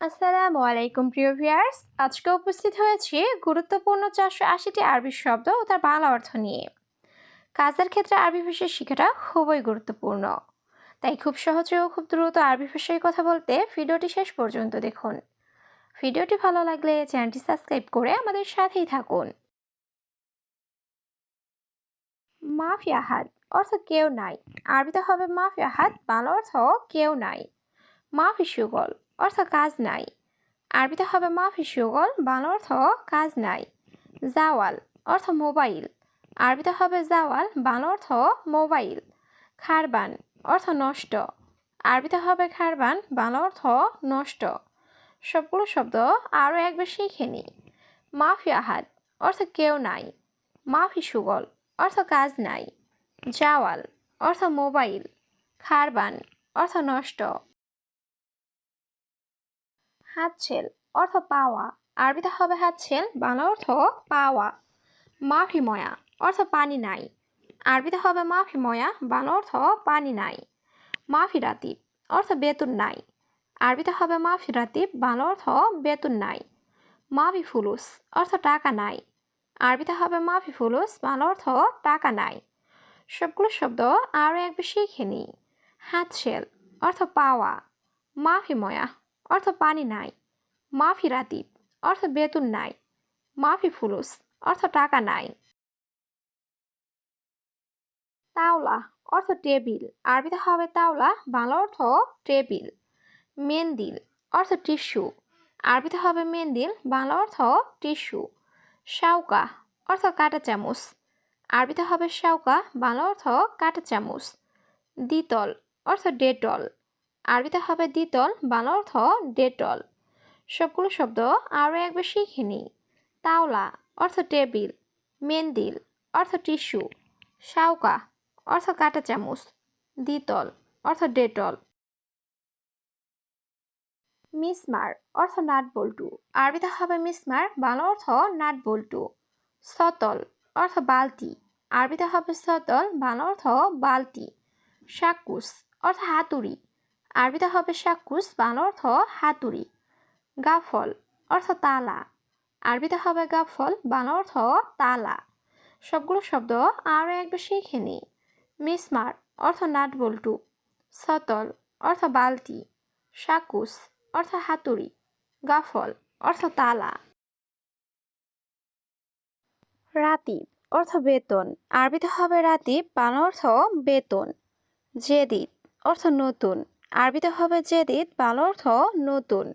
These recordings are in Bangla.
আসসালামু আলাইকুম, প্রিয় ভিউয়ার্স। আজকে উপস্থিত হয়েছি গুরুত্বপূর্ণ চারশো আশিটি আরবি শব্দ ও তার বাংলা অর্থ নিয়ে। কাজের ক্ষেত্রে আরবি ভাষা শেখাটা খুবই গুরুত্বপূর্ণ। তাই খুব সহজে ও খুব দ্রুত আরবি ভাষায় কথা বলতে ভিডিওটি শেষ পর্যন্ত দেখুন। ভিডিওটি ভালো লাগলে চ্যানেলটি সাবস্ক্রাইব করে আমাদের সাথেই থাকুন। মাফিয়া হাত অর্থ কেউ নাই। আরবিতে হবে মাফিয়া হাত বাংলা অর্থ কেউ নাই। মাফি সুগল অর্থ কাজ নাই। আরবিতে হবে মাফি সুগল, বাংলা অর্থ কাজ নাই। জাওয়াল, অর্থ মোবাইল। আরবিতে হবে জাওয়াল, বাংলা অর্থ মোবাইল। খারবান, অর্থ নষ্ট। আরবিতে হবে খারবান, বাংলা অর্থ নষ্ট। সবগুলো শব্দ আরও একবার শিখে নি। মাফি আহাদ, অর্থ কেউ নাই। মাফি সুগল, অর্থ কাজ নাই। জাওয়াল, অর্থ মোবাইল। খারবান, অর্থ নষ্ট। হাতছেল অর্থ পাওয়া। আরবিতে হবে হাতছেল বাংলা অর্থ পাওয়া। মাফি ময়া, অর্থ পানি নাই। আরবিতে হবে মাফি ময়া, বাংলা অর্থ পানি নাই। মাফি রাতিব, অর্থ বেতন নাই। আরবিতে হবে মাফি রাতিব, বাংলা অর্থ বেতন নাই। মাফি ফুলুস, অর্থ টাকা নাই। আরবিতে হবে মাফি ফুলুস, বাংলা অর্থ টাকা নাই। সবগুলো শব্দ আরও একবার শিখে নিই। হাতশেল অর্থ পাওয়া। মাফি ময়া অর্থ পানি নাই। মাফি রাতিব, অর্থ বেতন নাই। মাফি ফুলুস, অর্থ টাকা নাই। তাওলা, অর্থ টেবিল। আরবিতে হবে তাওলা, বাংলা অর্থ টেবিল। মেন্দিল, অর্থ টিস্যু। আরবিতে হবে মেন্দিল, বাংলা অর্থ টিস্যু। শাউকা অর্থ কাটা চামচ। আরবিতে হবে শাউকা বাংলা অর্থ কাটা চামচ। দ্বিতল, অর্থ ডেটল। আরবিতে হবে দ্বিতল বাংলা অর্থ ডেটল। সবগুলো শব্দ আরও একবার শিখে নিই। তাওলা, অর্থ টেবিল। মেন্দিল, অর্থ টিস্যু। শাউকা অর্থ কাটা চামচ। দ্বিতল, অর্থ ডেটল। মিসমার, অর্থ নাট বল্টু আরবিতে হবে মিসমার বাংলা অর্থ নাট বল্টু সতল, অর্থ বালতি। আরবিতে হবে সতল বাংলা অর্থ বালতি। শাকুস অর্থ হাতুড়ি। আরবিতে হবে শাকুস, বাংলা অর্থ হাতুড়ি। গাফল অর্থ তালা। আরবিতে হবে গাফল, বাংলা অর্থ তালা। সবগুলো শব্দ আরও একবার শিখে নিই। মিসমার অর্থ নাট বল্টু সতল অর্থ বালতি। শাকুস অর্থ হাতুড়ি। গাফল অর্থ তালা। রাতিব অর্থ বেতন। আরবিতে হবে রাতিব, বাংলা অর্থ বেতন। জেদিদ অর্থ নতুন। আরবিতে হবে জেদিদ, বাল অর্থ নতুন,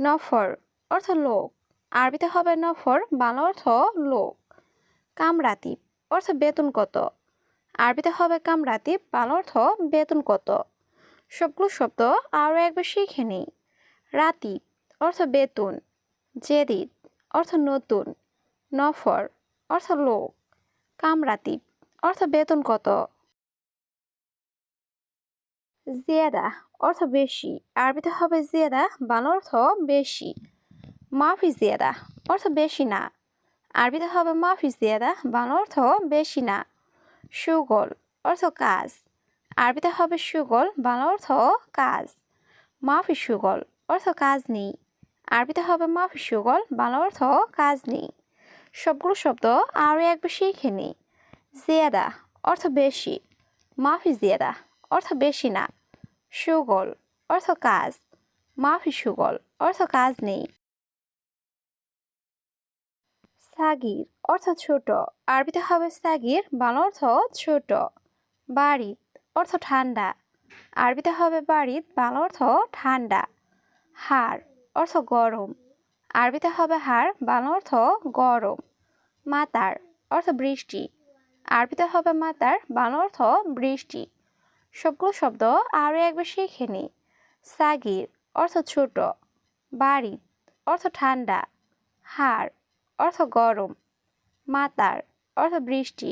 নফর অর্থ লোক। আরবিতে হবে নফর, বাল অর্থ লোক। কামরাতিব অর্থ বেতন কত? আরবিতে হবে কামরাতিব বাল অর্থ বেতন কত? সবগুলো শব্দ আরও একবার শিখে নিই। রাতিব অর্থ বেতন, জেদিদ অর্থ নতুন, নফর অর্থ লোক। কামরাতিব অর্থ বেতন কত? জিয়াদা অর্থ বেশি। আরবিতে হবে জিয়াদা বাংলা অর্থ বেশি। মাফি জিয়াদা অর্থ বেশি না। আরবিতে হবে মাফি জিয়াদা বাংলা অর্থ বেশি না। সুগল অর্থ কাজ। আরবিতে হবে সুগল, বাংলা অর্থ কাজ। মাফি সুগল অর্থ কাজ নেই। আরবিতে হবে মাফি সুগল, বাংলা অর্থ কাজ নেই। সবগুলো শব্দ আরও একবার শিখে নিই জিয়াদা অর্থ বেশি। মাফি জিয়াদা অর্থ বেশি না। সুগল, অর্থ কাজ। মাফি সুগল, অর্থ কাজ নেই। সাগির, অর্থ ছোট। আরবিতে হবে সাগির, বাংলা অর্থ ছোট। বাড়িত অর্থ ঠান্ডা। আরবিতে হবে বাড়িত বাংলা অর্থ ঠান্ডা। হাড় অর্থ গরম। আরবিতে হবে হাড় বাংলা অর্থ গরম। মাতার, অর্থ বৃষ্টি। আরবিতে হবে মাতার, বাংলা অর্থ বৃষ্টি। সবগুলো শব্দ আরও একবার শিখে নিই। সাগির, অর্থ ছোট। বাড়ি, অর্থ ঠান্ডা। হাড়, অর্থ গরম। মাতার অর্থ বৃষ্টি।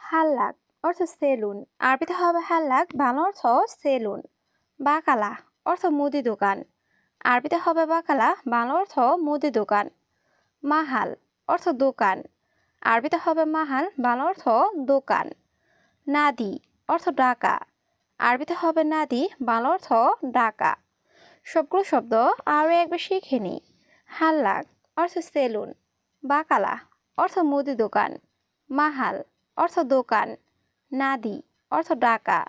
হাল্লাক, অর্থ সেলুন। আরবিতে হবে হাল্লাক, বাংলা অর্থ সেলুন। বাকালা, অর্থ মুদি দোকান। আরবিতে হবে বাকালা, বাংলা অর্থ মুদি দোকান। মাহাল, অর্থ দোকান। আরবিতে হবে মাহাল, বাংলা অর্থ দোকান। নাদি, অর্থ ডাকা। আরবিতে হবে নাদি, বাংলা অর্থ ডাকা। সবগুলো শব্দ আরও একবার শিখে নিই। হাল্লাক, অর্থ সেলুন। বাকালা, অর্থ মুদি দোকান। মাহাল, অর্থ দোকান। নাদি, অর্থ ডাকা।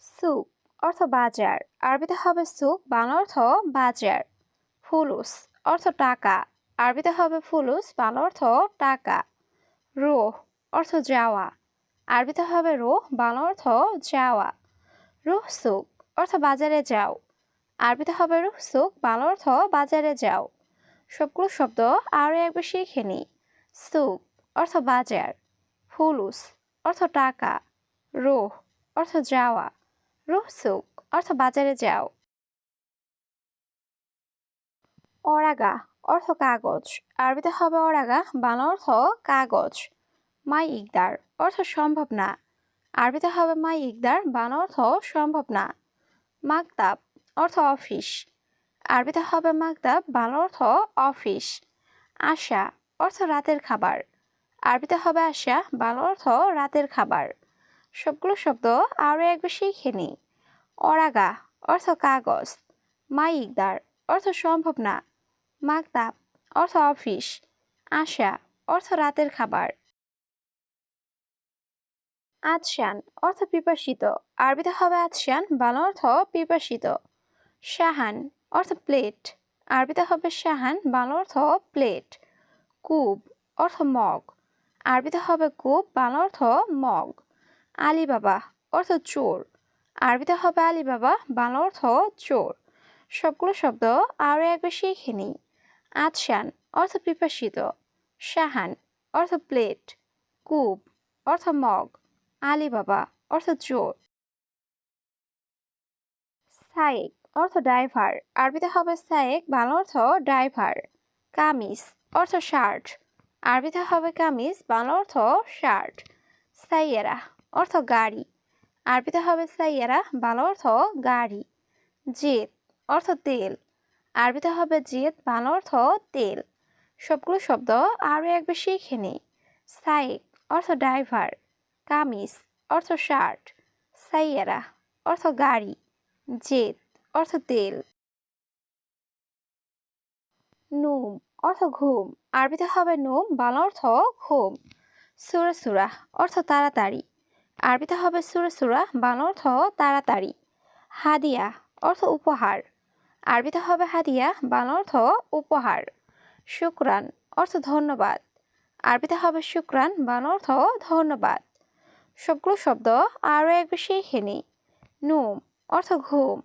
সুক অর্থ বাজার। আরবিতে হবে সুক বাংলা অর্থ বাজার। ফুলুস, অর্থ টাকা। আরবিতে হবে ফুলুস, বাংলা অর্থ টাকা। রোহ অর্থ যাওয়া। আরবিতে হবে রোহ, বাংলা অর্থ যাওয়া। রুহ সুক অর্থ বাজারে যাও। আরবিতে হবে রুহ সুক বাংলা অর্থ বাজারে যাও। সবগুলো শব্দ আরও একবার শিখে নিই সুক অর্থ বাজার। ফুলুস অর্থ টাকা। রোহ অর্থ যাওয়া। রুহ সুক অর্থ বাজারে যাও। অরাগা অর্থ কাগজ। আরবিতে হবে অরাগা বাংলা অর্থ কাগজ। মাই ইকদার, অর্থ সম্ভব না। আরবিতে হবে মাই ইকদার, বাংলা অর্থ সম্ভব না। মাকতাব, অর্থ অফিস। আরবিতে হবে মাকতাব, বাংলা অর্থ অফিস। আশা, অর্থ রাতের খাবার। আরবিতে হবে আশা, বাংলা অর্থ রাতের খাবার। সবগুলো শব্দ আরও একবার শিখে নিই অরাগা, অর্থ কাগজ। মাই ইকদার, অর্থ সম্ভব না। মাকতাব অর্থ অফিস, আশা, অর্থ রাতের খাবার। আদশান, অর্থ পিপাসিত। আরবিতে হবে আদশান, বাংলা অর্থ পিপাসিত। শাহান, অর্থ প্লেট। আরবিতে হবে শাহান, বাংলা অর্থ প্লেট। কুব, অর্থ মগ। আরবিতে হবে কুব, বাংলা অর্থ মগ। আলিবাবা, অর্থ চোর। আরবিতে হবে আলিবাবা, বাংলা অর্থ চোর। সবগুলো শব্দ আরও একবার শিখে নিই। আদশান অর্থ পিপাসিত। শাহান, অর্থ প্লেট। কুব, অর্থ মগ। আলিবাবা, অর্থ চোর। সায়েক, অর্থ ড্রাইভার। আরবিতে হবে সায়েক, বাংলা অর্থ ড্রাইভার। কামিজ, অর্থ শার্ট। আরবিতে হবে কামিজ, বাংলা অর্থ শার্ট। সাইয়েরা, অর্থ গাড়ি। আরবিতে হবে সাইয়েরা, বাংলা অর্থ গাড়ি। জেদ, অর্থ তেল। আরবিতে হবে জেদ, বাংলা অর্থ তেল। সবগুলো শব্দ আরও একবার শিখে নিই। সাইক অর্থ ড্রাইভার, কামিজ অর্থ শার্ট, সাইয়েরা অর্থ গাড়ি, জেদ অর্থ তেল। নুম অর্থ ঘুম, আরবিতে হবে নুম, বাংলা অর্থ ঘুম। সুরা অর্থ তাড়াতাড়ি, আরবিতে হবে সুরা, বাংলা অর্থ তাড়াতাড়ি। হাদিয়া অর্থ উপহার আরবিতে হবে হাদিয়া, বাংলা অর্থ উপহার। শুক্রান, অর্থ ধন্যবাদ। আরবিতে হবে শুক্রান, বাংলা অর্থ ধন্যবাদ। সবগুলো শব্দ আরও একবার শিখে নিই। নুম, অর্থ ঘুম।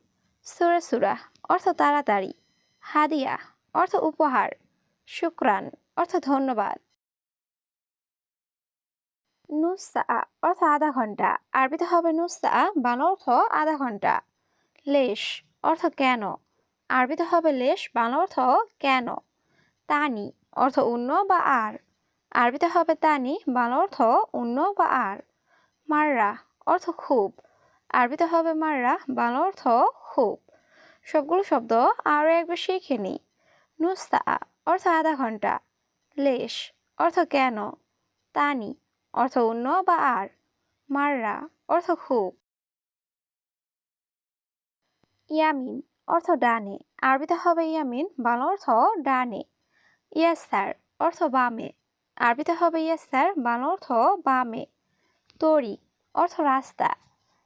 সুরা সুরা, অর্থ তাড়াতাড়ি। হাদিয়া, অর্থ উপহার। শুক্রান, অর্থ ধন্যবাদ। নুসা অর্থ আধা ঘণ্টা। আরবিতে হবে নুসা বাংলা অর্থ আধা ঘণ্টা। লেশ, অর্থ কেন? আরবিতে হবে লেশ বাংলা অর্থ কেন? তানি অর্থ অন্য বা আর। আরবিতে হবে তানি বাংলা অর্থ অন্য বা আর। মাররা অর্থ খুব। আরবিতে হবে মাররা বাংলা অর্থ খুব। সবগুলো শব্দ আরও একবার শিখে নিই। নুস্তা অর্থ আধা ঘণ্টা। লেশ অর্থ কেন? তানি অর্থ অন্য বা আর। মাররা অর্থ খুব। ইয়ামিন অর্থ ডানে। আরবিতে হবে ইয়ামিন, বাংলা অর্থ ডানে। ইয়াসার অর্থ বামে। আরবিতে হবে ইয়াসার বাংলা অর্থ বামে। তরিক, অর্থ রাস্তা।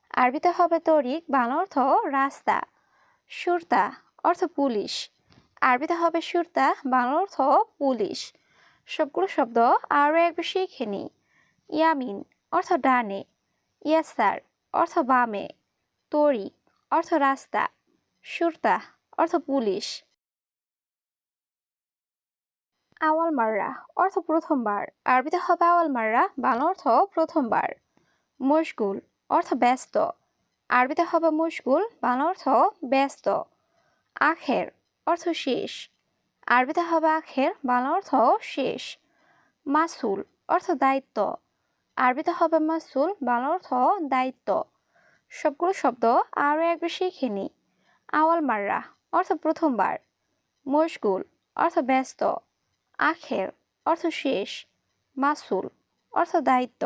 আরবিতে হবে তরিক, বাংলা অর্থ রাস্তা। সুরতা, অর্থ পুলিশ। আরবিতে হবে সুরতা, বাংলা অর্থ পুলিশ। সবগুলো শব্দ আরও একবার শিখে নিই। ইয়ামিন, অর্থ ডানে। ইয়াসার অর্থ বামে। তরিক, অর্থ রাস্তা। সুরতা, অর্থ পুলিশ। আওয়াল মাররা, অর্থ প্রথমবার। আরবিতে হবে আওয়াল মাররা, বাংলা অর্থ প্রথমবার। মশগুল অর্থ ব্যস্ত। আরবিতে হবে মশগুল বাংলা অর্থ ব্যস্ত। আখের, অর্থ শেষ। আরবিতে হবে আখের, বাংলা অর্থ শেষ। মাসুল, অর্থ দায়িত্ব। আরবিতে হবে মাসুল, বাংলা অর্থ দায়িত্ব। সবগুলো শব্দ আরও একবার শিখে নিই আওয়াল মাররা অর্থ প্রথমবার। মশগুল অর্থ ব্যস্ত। আখের অর্থ শেষ। মাসুল অর্থ দায়িত্ব।